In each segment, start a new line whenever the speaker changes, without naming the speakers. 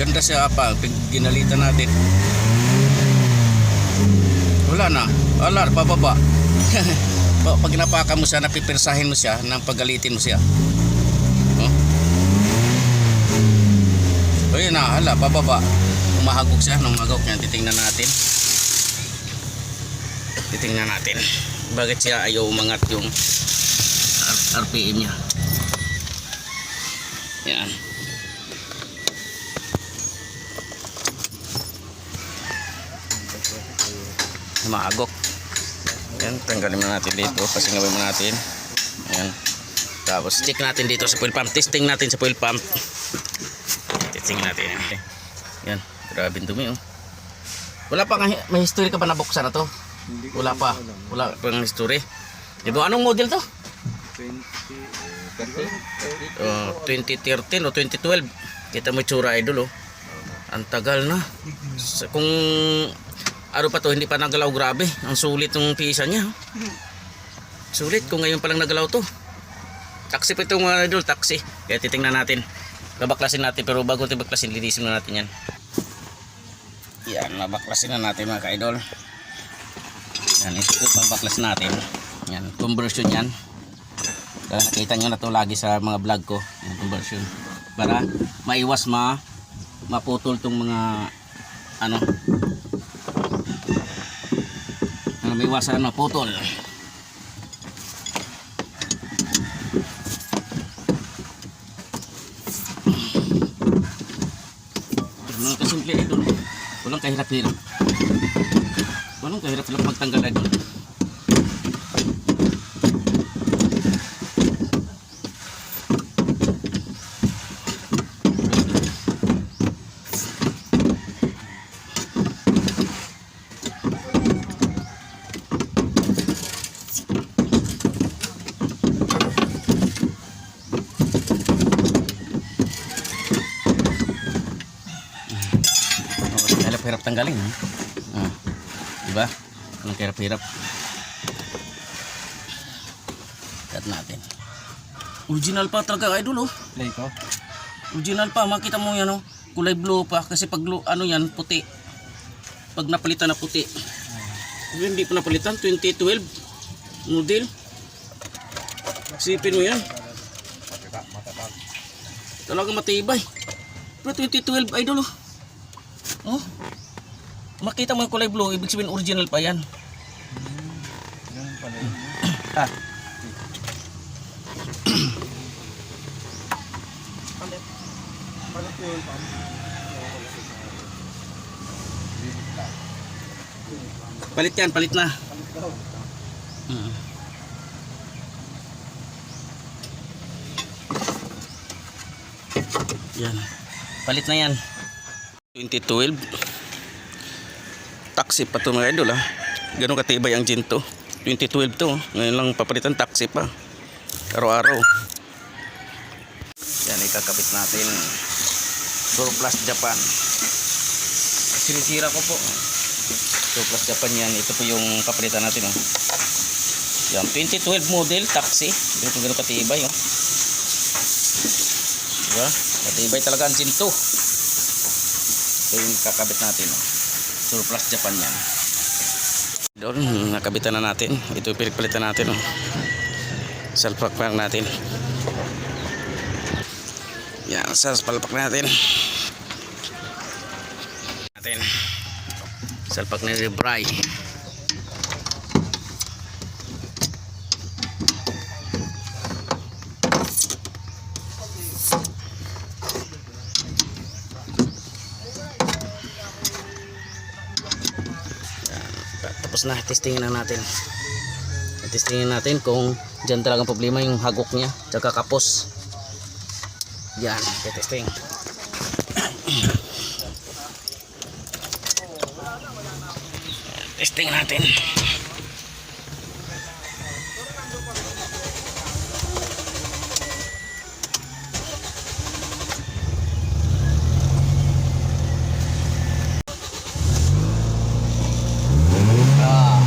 Ganda siya pa, ginalitan natin. Wala na. Wala, pababa. Pa- pag napakan mo siya, napipirsahin mo siya, nang pagalitin mo siya. Oh. O yun na, hala, pababa. Umahagok siya, nung magok niya, titingnan natin. Titingnan natin. Bakit siya ayaw umangat yung RPM niya. Yan. Maagok. Yan, tanggalin mo natin dito. Pasingawin mo natin. Yan. Tapos check natin dito sa fuel pump. Testing natin sa fuel pump. Testing natin. Yan. Yan. Grabe dumi oh. Wala pa may history ka pa nabuksan na to? Wala pa. Wala pa ng history. Diba, anong model to?
20,
Uh, 2013 o 2012. Kita mo tsura idol oh. Ang tagal na. Kung ano pa to, hindi pa nagalaw grabe. Ang sulit ng pisa niya. Sulit kung ngayon pa lang nagalaw to. Taxi pa itong mga idol, taxi. Kaya titingnan natin. Babaklasin natin pero bago ito baklasin, linisin na natin yan. Yan, mabaklasin na natin mga ka-idol. Yan, ito babaklas natin. Yan, conversion yan. Kaya nakita nyo na to lagi sa mga vlog ko, yung conversion. Para maiwas ma maputol tong mga ano ano maiwasan maputol. Mga kasimple ito, walang kahirap-hirap. Walang kahirap-hirap magtanggal ito. Hirap-hirap tanggalin. Ha? Ah, diba? Walang hirap-hirap. Cut natin. Original pa talaga idol oh.
play ko.
Original pa, makita mo yan oh. Kulay blue pa kasi pag blue, ano yan, puti. Pag napalitan na puti. Pero hindi pa napalitan, 2012 model. Sipin mo yan. Talaga matibay. Pero 2012 idol oh. Oh. Makita mo yung kulay blue, ibig sabihin original pa yan.
Ganun pala yun. ah,
Palit yan, palit na. Mm. Yan. Palit na yan. 2012. Taxi pa to mga idol ha. Ganun katibay ang gin to. 2012 to. Ngayon lang papalitan taxi pa. Araw-araw. Yan ikakabit natin. Surplus Japan. Sinisira ko po. Surplus Japan yan. Ito po yung papalitan natin. Oh. Yan, 2012 model taxi. Ganito ganun katibay. Oh. Diba? Katibay talaga ang Jinto. Ito yung kakabit natin. Oh. Surplus Japan yan. Doon, nakabitan na natin. Ito pinagpalitan natin. Oh. Salpak pa lang natin. Yan, salpak natin. Natin. Salpak ni Bray. Tapos na, testingin na natin. Testingin natin kung dyan talagang problema yung hagok niya. Tsaka kapos. Yan, testing. testing natin. Ah.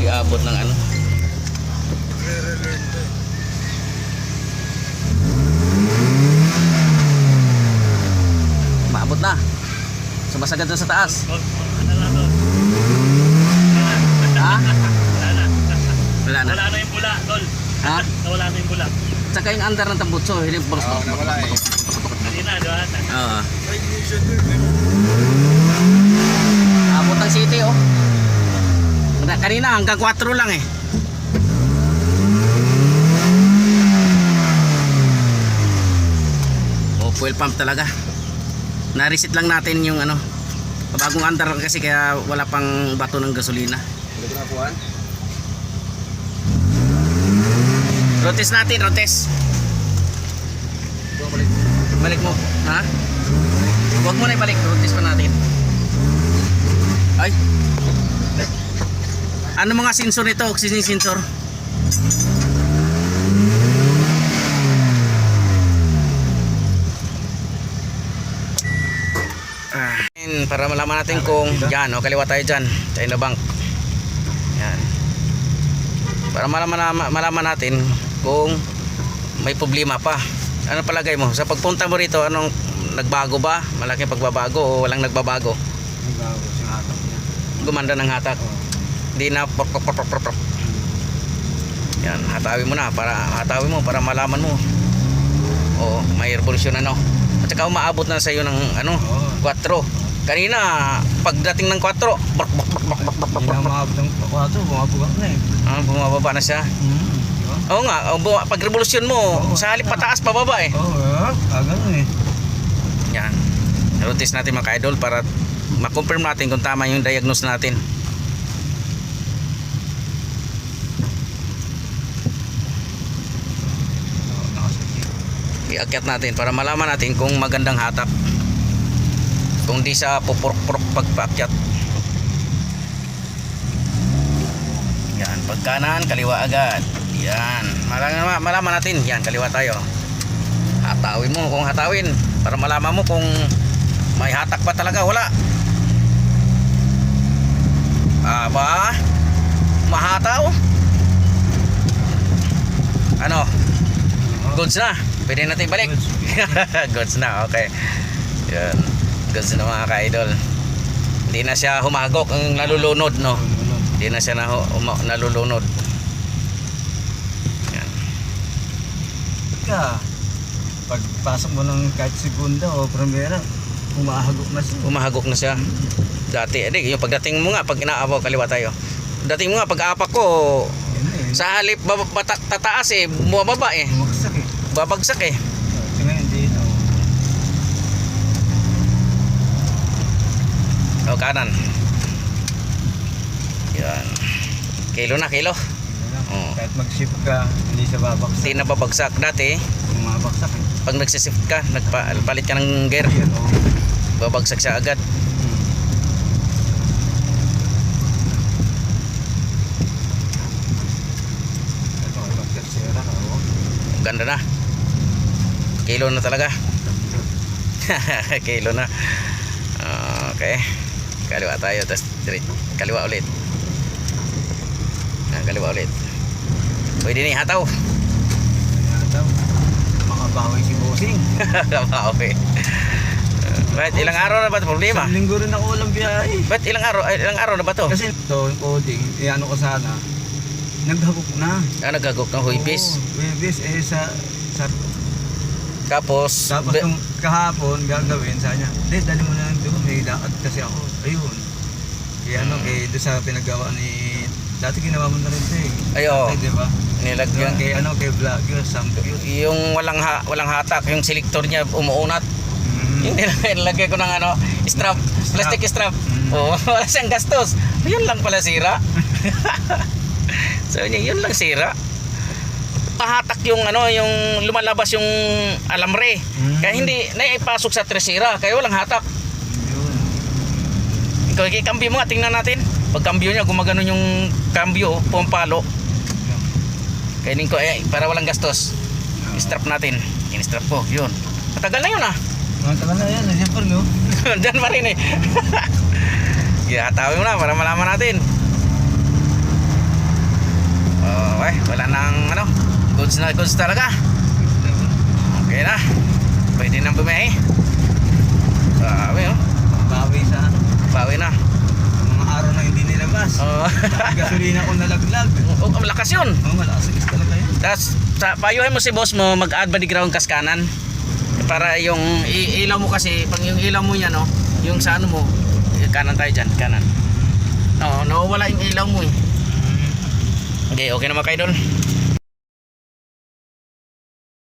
Iabot ng ano agad doon sa taas.
Tol, na tol?
Ha?
Wala na.
Wala na.
Wala na yung bula, tol.
Ha?
Nawala na yung bula.
Tsaka yung under ng tambutso, hindi po.
Oo, nawala eh.
Kanina, di ba?
Oo. Abot ng city oh. Na- Kanina hanggang 4 lang eh. Oh, fuel pump talaga. Na-reset lang natin yung ano. Bagong under lang kasi kaya wala pang bato ng gasolina. Rotes natin, rotes.
Balik.
Balik mo. Ha? Huwag mo na ibalik. Rotes pa natin. Ay. Ano mga sensor nito? Oxygen sensor? Ah, yun, para malaman natin kung yan, o kaliwa tayo dyan, China Bank. Yan. Para malaman, malaman natin kung may problema pa. Ano palagay mo? Sa pagpunta mo rito, anong nagbago ba? Malaking pagbabago o walang nagbabago?
Ang bago siyang hatak niya.
Gumanda ng hatak. Hindi na prop, prop, prop, prop, prop. Yan, hatawin mo na para hatawin mo para malaman mo. Oo, may revolusyon ano. At saka umaabot na sa iyo ng ano,
Oo.
4. Kanina, pagdating ng 4, bak, bak, bak, bak, bak, bak, bak,
Hindi na
bak.
maabot ng kwato, bumabugak na eh.
Ah, bumababa na siya.
Hmm. Di ba?
Oo nga, oh, pag revolusyon mo,
Oo.
sa halip pataas pababa eh.
Oo, ah, ah, ganun eh.
Yan. Notice natin mga ka-idol para ma-confirm natin kung tama yung diagnose natin. Iakyat natin para malaman natin kung magandang hatak. Kung di sa pupurok-purok pagpaakyat. Yan, pagkanan, kaliwa agad. Yan, malaman, malaman natin. Yan, kaliwa tayo. Hatawin mo kung hatawin para malaman mo kung may hatak pa talaga. Wala. Aba, mahataw. Ano,
Oo.
goods na. Pwede natin balik.
Goods.
goods na, okay. Yan. Goods na mga ka-idol. Hindi na siya humagok ang nalulunod, no? Hindi na siya na, nalulunod. Yan.
ka. Pagpasok mo ng kahit segunda o primera, umahagok na siya.
Humahagok na siya. Dati, edi, yung pagdating mo nga, pag inaabaw, kaliwa tayo. Dating mo nga, pag apak ko, sa halip baba, bata- tataas eh, bumababa eh.
Eh.
Babagsak eh.
Ito ngayon, hindi na. oh.
O, kanan. Yan. Kilo na, kilo. Oo.
Kahit mag-shift ka, hindi siya babaksak.
Hindi na babagsak. Dati,
Bumabaksak eh.
pag nagsishift ka, nagpalit ka ng gear,
oh.
babagsak siya agad.
Hmm. Oh.
Ganda na. Kilo na talaga. Kilo na. Okay. Kaliwa tayo. Tapos straight. Kaliwa ulit. Ah, kaliwa ulit. Pwede na hataw.
Kaya daw, makabawi si Bossing.
Uh, Ba't ilang araw na ba ito problema?
Isang linggo rin ako walang biyahe.
Ba't ilang araw, ay, ilang araw na ba to?
Kasi ito, yung coding, eh ano ko sana, naghagok na.
Ah, nagagok ng huipis.
Oo, huipis, eh sa, sa
Tapos,
tapos
be-
kahapon gagawin sa niya, hindi, dali mo na lang doon, may lakad kasi ako. Ayun. Kaya ano,
Hmm.
kay doon sa pinagawa ni, dati ginawa mo na rin ito eh.
Ay, oo.
Dati, di ba?
nilagyan.
Yung kay ano, kay vlogger, Samcute.
Yung walang ha, walang hatak, yung selector niya umuunat.
Mm.
Yung nilagay, nilagay ko ng ano, strap, plastic strap.
Mm.
Oo, wala siyang gastos. Yun lang pala sira. so yun lang sira. Yung ano, yung lumalabas yung alamre.
Mm.
Kaya hindi naipasok sa tresira, kaya walang hatak. Ikaw, kambyo mo nga, tingnan natin. Pag kambyo niya, gumagano yung kambyo, pumpalo. Kaya ko, eh, para walang gastos. Strap natin. In-strap ko, yun. Matagal na yun ah.
Mga tagal na yan, pa rin oh.
Diyan pa rin eh. Kaya hatawin mo na para malaman natin. Okay, wala nang ano, goods na goods talaga. Okay na. Pwede nang bumihay bawi oh.
Bawi sa
bawi na.
Mga araw na hindi nilabas.
Oh.
gasolina ko nalaglag.
Oh, malakas yun.
Oh, malakas yun talaga yun.
Tapos payuhin mo si boss mo mag-add ba di ground kas kanan para yung ilaw mo kasi pang yung ilaw mo yan no yung sa ano mo eh, kanan tayo dyan kanan. No nawawala yung ilaw mo eh. Mm. Okay okay naman kayo doon